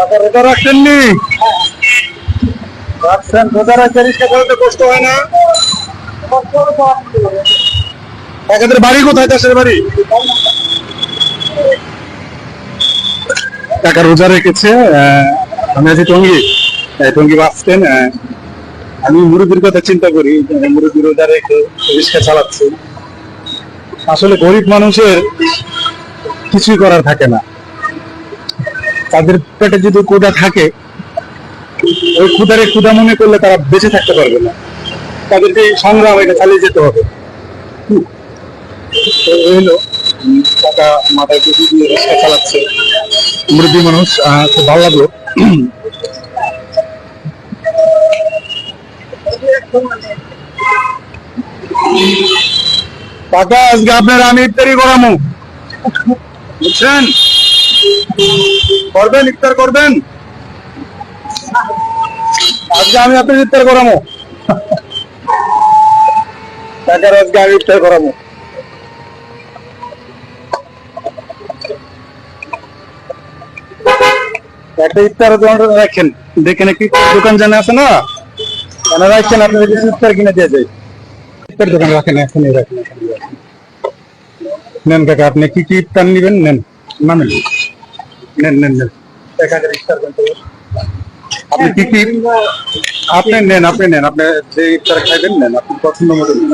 রোজা রাখছেন, রোজা রাখতে রিক্সা করতে কষ্ট হয় না? একাদের বাড়ি কোথায় দেশের বাড়ি? টাকা রোজা রেখেছে আমি আছি টঙ্গি। টঙ্গি বাস আমি মুরব্বীর কথা চিন্তা করি মুরব্বী রোজা রেখে রিক্সা চালাচ্ছে। আসলে গরিব মানুষের কিছুই করার থাকে না। তাদের পেটে যদি ক্ষুধা থাকে, ওই ক্ষুধারে ক্ষুধা মনে করলে তারা বেঁচে থাকতে পারবে না। তাদেরকে সংগ্রাম এটা চালিয়ে যেতে হবে। হলো টাকা মাথায় টুপি দিয়ে রিক্সা চালাচ্ছে। মানুষ খুব ভালো লাগল। কাকা, আজকে আপনার আমি ইফতারি করামু। বুঝছেন? করবেন, ইফতার করবেন? আজকে আমি আপনার ইফতার করামো কাকার আজকে আমি ইফতার করামো একটা ইফতার দোকান রাখেন। দেখেন একটি দোকান জানা আছে না? কেন রাখছেন আপনাদের কিছু ইফতার কিনে দিয়ে যায় ইফতার দোকান রাখেন, এখনই রাখেন। নেন কাকা, আপনি কি কি ইফতার নিবেন? নেন, নামেন। নেন নেন নেন। এক হাজার ইফতার আপনি কি কি আপনি নেন আপনি নেন, আপনি যে ইফতার খাইবেন নেন, আপনি পছন্দ মতো নেন।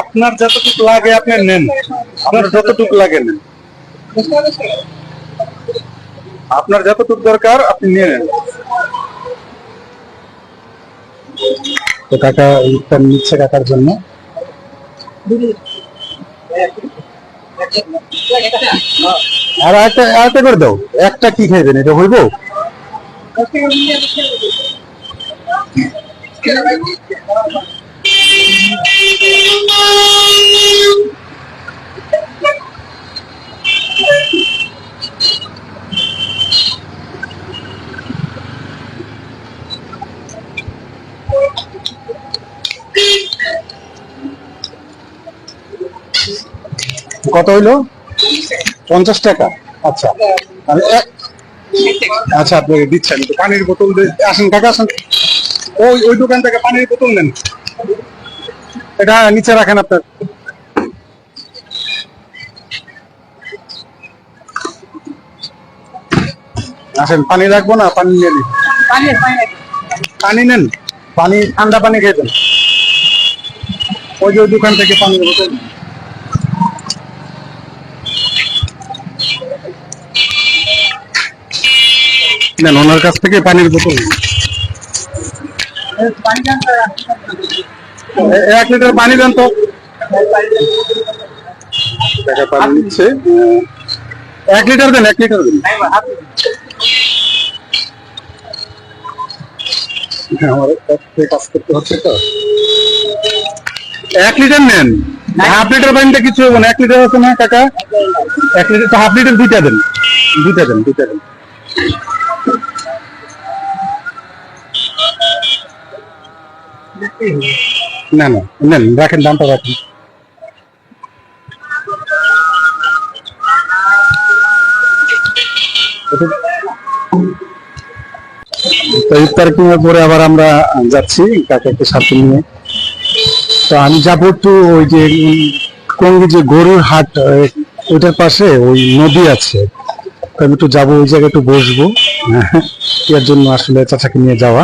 আপনার যতটুকু লাগে আপনি নেন, আপনার যতটুকু লাগে নেন। আপনার যতটুকু দরকার, আপনি নিয়ে নেন। তো কাকা ইফতার নিচ্ছে কাকার জন্য। আর একটা আরেকটা করে দাও। একটা কি খাইবেন এটা হইব? কত হইল? পঞ্চাশ টাকা। আচ্ছা। এক- আচ্ছা আপনাকে দিচ্ছেন। পানির বোতল আসেন কাকা আসেন। ওই ওই দোকান থেকে পানির বোতল নেন। এটা নিচে রাখেন আপনার। আসেন পানি রাখব না পানি নিয়ে নিন পানি নেন। পানি ঠান্ডা পানি খেয়ে দেন ওই যে ওই দোকান থেকে পানির বোতল ওনার কাছ থেকে পানির বোতল। এক লিটার পানি দেন তো। টাকা পানি নিচ্ছে। এক লিটার দেন এক লিটার দেন। আমার কাজ করতে হচ্ছে তো। এক লিটার নেন। হাফ লিটার পানিটা কিছু হবে না এক লিটার আছে না কাকা? এক লিটার তো হাফ লিটার দুইটা দেন। দুইটা দেন দুইটা দেন। না না, নেন, রাখেন, দামটা রাখেন। তো পরে আবার আমরা যাচ্ছি কাকাকে সাথে নিয়ে। তো আমি যাব একটু ওই যে কঙ্গি যে গরুর হাট, ওইটার পাশে ওই নদী আছে। তো আমি একটু যাব, ওই জায়গায় একটু বসবো। এর জন্য আসলে চাচাকে নিয়ে যাওয়া।